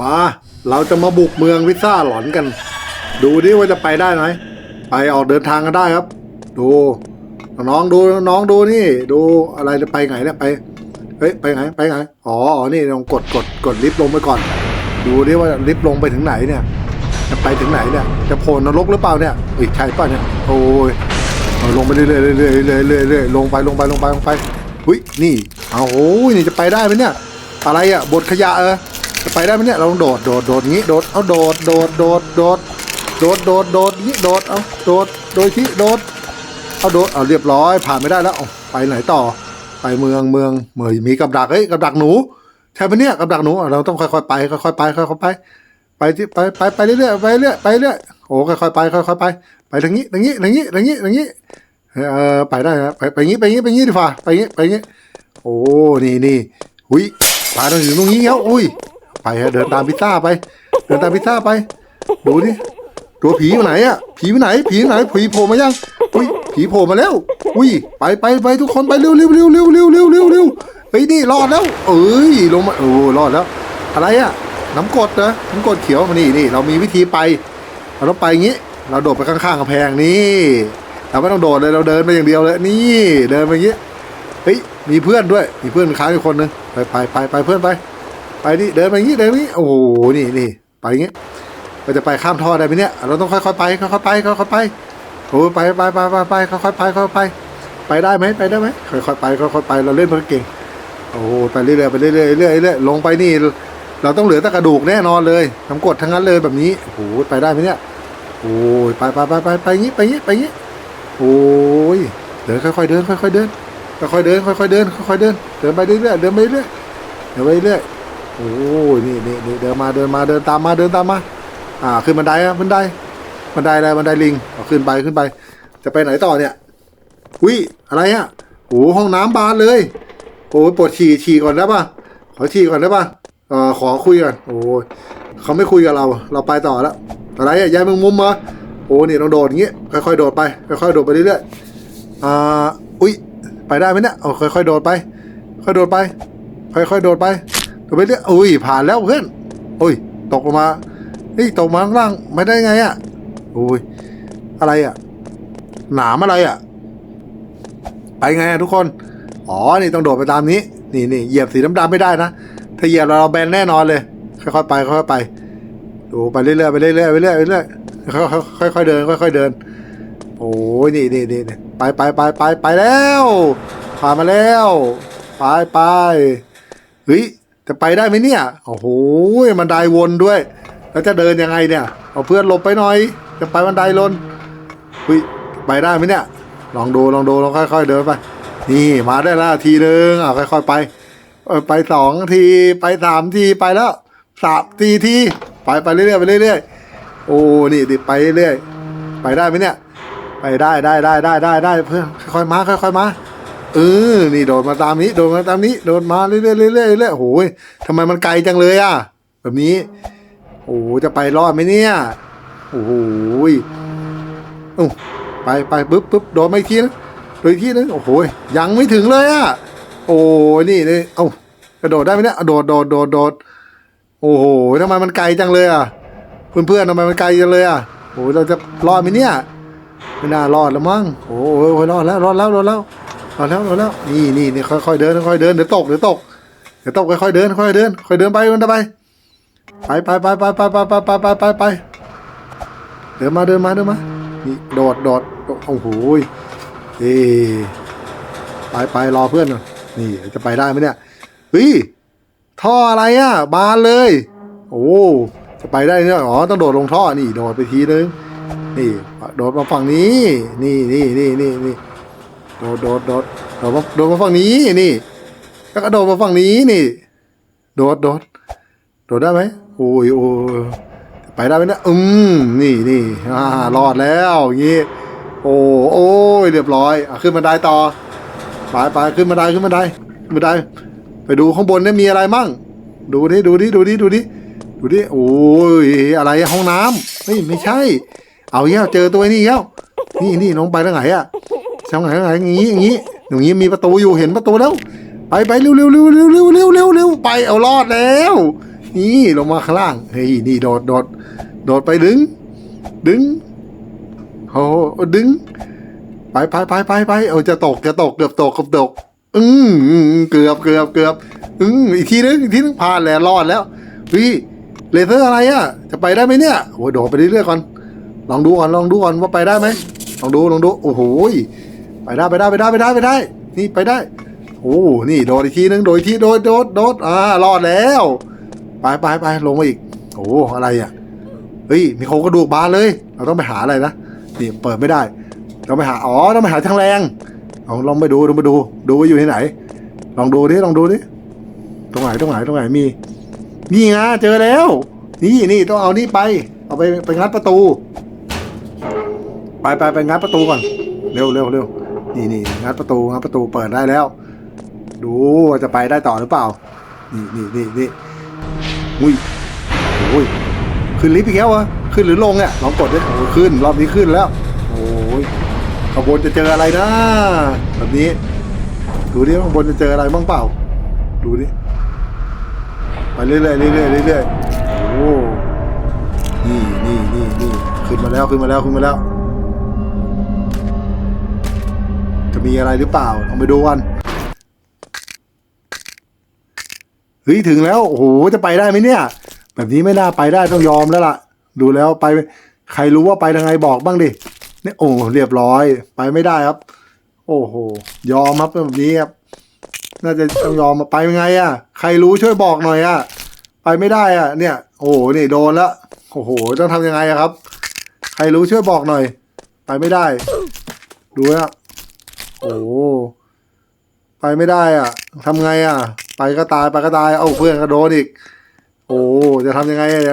มา เราจะมาบุกเมืองพิซ่าหลอนกัน ดูดิว่าจะไปได้ไหมไปออกเดินทางกันได้ครับ ดูน้องดูน้องดูนี่ ดูอะไรจะไปไงเนี่ยไปเฮ้ยไปไงไปไงอ๋ออ๋อนี่ลองกดกดกดลิฟต์ลงไปก่อน ดูดิว่าลิฟต์ลงไปถึงไหนเนี่ย จะไปถึงไหนเนี่ยจะโผล่นรกหรือเปล่าเนี่ยเฮ้ยใช่ป่ะเนี่ยโอ้ยลงไปเรื่อยๆเรื่อยๆเรื่อยๆเรื่อยๆเรื่อยๆลงไปลงไปลงไปลงไปหุ้ยนี่เอาโอ้ยนี่จะไปได้ไหมเนี่ย อะไรอะบทขยะเออ จะไปได้ไหมเนี่ยเราต้องโดดโดดโดดงี้โดดเอาโดดโดดโดดโดดโดดโดดโดดงี้โดดเอาโดดโดยที่โดดเอาโดดเอาเรียบร้อยผ่านไม่ได้แล้วไปไหนต่อ ไปเมืองเมืองเมืองมีกับดักเฮ้ยกับดักหนูใช่ไหมเนี่ยกับดักหนูเราต้องค่อยๆไปค่อยๆไปค่อยๆไปไปที่ไปไปไปเรื่อยๆไปเรื่อยไปเรื่อยโอ้ค่อยๆไปค่อยๆไปไปทางนี้ทางนี้ทางนี้ทางนี้ทางนี้เออไปได้ครับไปไปงี้ไปงี้ไปงี้ดีฟ้าไปงี้ไปงี้โอ้นี่นี่หุยพาเราถึงตรงนี้แล้วอุ้ย ไปฮะเดินตามพิซซ่าไป เดินตามพิซซ่าไป ดูนี่ตัวผีอยู่ไหนอะผีอยู่ไหน ผีอยู่ไหน ผีโผล่มายัง อุ้ย ผีโผล่มาแล้ว อุ้ย ไปไปไปทุกคนไปเร็วเร็วเร็วเร็วเร็วเร็วเร็วเร็วเฮ้ยนี่รอดแล้ว เอ้ยลงมาโอ้รอดแล้ว อะไรอะน้ำกรดนะน้ำกรดเขียวมานี่นี่เรามีวิธีไป เราต้องไปอย่างงี้ เราโดดไปข้างๆกำแพงนี่เราไม่ต้องโดดเลยเราเดินไปอย่างเดียวเลยนี่เดินไปอย่างงี้เฮ้ยมีเพื่อนด้วยมีเพื่อนค้างอยู่คนนึงไปไปไปไปเพื่อนไป ไปนี่เดินไปงี้เดินไปอย่างงี้โอ้โหนี่นี่ไปอย่างงี้เราจะไปข้ามท่อได้ไหมเนี่ย เราต้องค่อยๆไปค่อยๆไปค่อยๆไปโอ้ไปไปไปไปไปค่อยๆไปค่อยๆไป ไปได้ไหมไปได้ไหมค่อยๆไปค่อยๆไปเราเล่นมันเก่งโอ้โหไปเรื่อยๆไปเรื่อยๆเรื่อยๆเรื่อยๆลงไปนี่ เราต้องเหลือแต่กระดูกแน่นอนเลยน้ำกดทั้งนั้นเลยแบบนี้โอ้โหไปได้ไหมเนี่ยโอ้ยไปไปไปไปไปงี้ไปงี้ไปงี้โอ้ยเดินค่อยๆเดินค่อยๆเดินค่อยๆเดินค่อยๆเดินค่อยๆเดินเดินไปเรื่อยๆเดินไปเรื่อยเดินไปเรื่อย โอ้ยนี่นี่นี่เดินมาเดินมาเดินตามมาเดินตามมา อ่า ขึ้นบันไดอะบันไดบันไดอะไรบันไดลิงเอาขึ้นไปขึ้นไป จะไปไหนต่อเนี่ยอุ้ยอะไรอะโอ้ห้องน้ำบานเลยโอ้ปวดฉี่ฉี่ก่อนได้ปะขอฉี่ก่อนได้ปะเออขอคุยกันโอ้ยเขาไม่คุยกับเรา เราไปต่อแล้วอะไรอะยายมึงมุมมาโอ้นี่ต้องโดดอย่างเงี้ยค่อยๆโดดไปค่อยๆโดดไปเรื่อยๆอ่าอุ้ยไปได้ไหมเนี่ยเอาค่อยๆโดดไป ค่อยโดดไป ค่อยๆโดดไป ไปเรื่อยอุ้ยผ่านแล้วเพื่อนอุ้ยตกลงมาเฮ้ยตกมาข้างล่างไม่ได้ไงอะโอ้ยอะไรอะหนามอะไรอะไปไงอะทุกคน อ๋อ นี่ต้องโดดไปตามนี้ นี่นี่เหยียบสีดำๆไม่ได้นะ ถ้าเหยียบเราเราแบนแน่นอนเลย ค่อยๆไปค่อยๆไป ดูไปเรื่อยๆไปเรื่อยๆไปเรื่อยๆไปเรื่อยๆค่อยๆค่อยๆเดิน ค่อยๆเดิน โอ้ยนี่นี่นี่ไปไปไปไปไปแล้วผ่านมาแล้ว ไปไปเฮ้ย จะไปได้ไหมเนี่ย โอ้โหมันไดวนด้วย แล้วจะเดินยังไงเนี่ยเอาเพื่อนหลบไปหน่อย จะไปบันไดลนเฮ้ยไปได้ไหมเนี่ย ลองดูลองดูลองค่อย ๆ เดินไป นี่มาได้แล้วทีหนึ่งอะค่อย ๆ ไปไปสองทีไปสามทีไปแล้วสามทีทีไปไปเรื่อยๆไปเรื่อยๆโอ้นี่ดิไปเรื่อยๆไปได้ไหมเนี่ย ไปได้ได้ได้ได้ได้ได้เพื่อนค่อยๆมาค่อยๆมา เออ นี่โดดมาตามนี้ โดดมาตามนี้ โดดมาเรื่อยๆเรื่อยๆเรื่อยๆโอ้โหทำไมมันไกลจังเลยอะ แบบนี้ โอ้จะไปรอดไหมเนี่ย โอ้โหโอ้ไปไปปึ๊บปึ๊บโดดมาอีกทีนะโดดอีกทีนึงโอ้โหยังไม่ถึงเลยอะ โอ้ยนี่นี่เอ้ากระโดดได้ไหมเนี่ยโดดโดดโดดโดดโอ้โหทำไมมันไกลจังเลยอะ เพื่อนเพื่อนๆทำไมมันไกลจังเลยอะโอ้เราจะรอดไหมเนี่ย ไม่น่ารอดแล้วมั้งโอ้ยโอ้ยรอดแล้วรอดแล้วรอดแล้ว รอดแล้วรอดแล้วนี่นี่นี่ค่อยๆเดินค่อยๆเดินเดี๋ยวตกเดี๋ยวตกเดี๋ยวตกค่อยๆเดินค่อยๆเดินค่อยเดินไปเดินไปไปไปไปไปไปไปไปไปไปไปเดินมาเดินมาเดินมานี่โดดโดดโอ้โหเอไปไปรอเพื่อนก่อนนี่จะไปได้ไหมเนี่ยเฮ้ยท่ออะไรอะ บานเลย โอ้จะไปได้เนี่ยอ๋อต้องโดดลงท่อนี่ โดดไปทีนึงนี่ โดดมาฝั่งนี้ นี่นี่นี่นี่นี่ โดดโดดโดดโดดมาโดดมาฝั่งนี้นี่ แล้วก็โดดมาฝั่งนี้นี่ โดดโดดโดดได้ไหมโอ้ยโอ้ยไปได้ไหมนะอืมนี่นี่อ่ารอดแล้วอย่างงี้โอ้โอ้ยเรียบร้อยอะขึ้นมาได้ต่อไปไปขึ้นมาได้ขึ้นมาได้ขึ้นมาได้ ไปดูข้างบนเนี่ยมีอะไรมั่ง ดูดิดูดิดูดิดูดิดูดิโอ้ยอะไรห้องน้ำเฮ้ยไม่ใช่ เอาเงี้ยเจอตัวไอ้นี่แล้วนี่นี่น้องไปทางไหนอะ ทางไหนทางไหนอย่างงี้อย่างงี้อย่างงี้มีประตูอยู่เห็นประตูแล้ว ไปไปเร็วเร็วเร็วเร็วเร็วเร็วเร็วเร็วไปเอารอดแล้ว นี่ลงมาข้างล่างเฮ้ยนี่โดดโดดโดดไปดึง ดึงโอ้ดึง ไปไปไปไปไปเอาจะตกจะตกเกือบตกเกือบตกอืมอืมเกือบเกือบเกือบอืมอีกทีนึงอีกทีนึงผ่านแล้วรอดแล้วเฮ้ยเลเซอร์อะไรอะ จะไปได้ไหมเนี่ยโอ้โดดไปเรื่อยๆก่อนลองดูก่อนลองดูก่อนว่าไปได้ไหมลองดูลองดูโอ้โห ไปได้ไปได้ไปได้ไปได้ไปได้ นี่ไปได้ โอ้นี่โดดอีกทีนึงโดดทีโดดโดดโดดอ่ารอดแล้ว ไปไปไปลงมาอีก โอ้อะไรอะเฮ้ยมีโครงกระดูกบานเลย เราต้องไปหาอะไรนะนี่เปิดไม่ได้ต้องไปหาอ๋อต้องไปหาทางแรงลองลองไปดูลองไปดู ดูว่าอยู่ที่ไหน ลองดูดิลองดูดิตรงไหนตรงไหนตรงไหนมีนี่ไงเจอแล้ว นี่นี่ต้องเอานี่ไป เอาไปไปงัดประตู ไปไปไปงัดประตูก่อน เร็วเร็วเร็ว นี่นี่งัดประตูงัดประตูเปิดได้แล้ว ดูว่าจะไปได้ต่อหรือเปล่า นี่นี่นี่นี่อุ้ยโอ้ยขึ้นลิฟต์อีกแล้ววะขึ้นหรือลงเนี่ยลองกดดิโอ้ขึ้นรอบนี้ขึ้นแล้ว โอ้ยขางบวนจะเจออะไรนะแบบนี้ ดูดิข้างบนจะเจออะไรบ้างเปล่า ดูดิไปเรื่อยๆเรื่อยๆเรื่อยๆโอ้นี่นี่นี่นี่ขึ้นมาแล้วขึ้นมาแล้วขึ้นมาแล้ว มีอะไรหรือเปล่าลองไปดูกันเฮ้ยถึงแล้วโอ้โหจะไปได้ไหมเนี่ย แบบนี้ไม่น่าไปได้ต้องยอมแล้วล่ะ ดูแล้วไปใครรู้ว่าไปทางไงบอกบ้างดิเนี่ยโอ้เรียบร้อย ไปไม่ได้ครับ โอ้โหยอมครับแบบนี้ครับน่าจะต้องยอมไปยังไงอะ ใครรู้ช่วยบอกหน่อยอะ ไปไม่ได้อะ เนี่ย โอ้โหนี่โดนล้วโอ้โหต้องทำยังไงอะครับ ใครรู้ช่วยบอกหน่อย ไปไม่ได้ ดูนะ โอ้โหไปไม่ได้อะทำไงอะ ไปก็ตายไปก็ตาย เอาเพื่อนก็โดนอีก โอ้จะทำยังไงอะ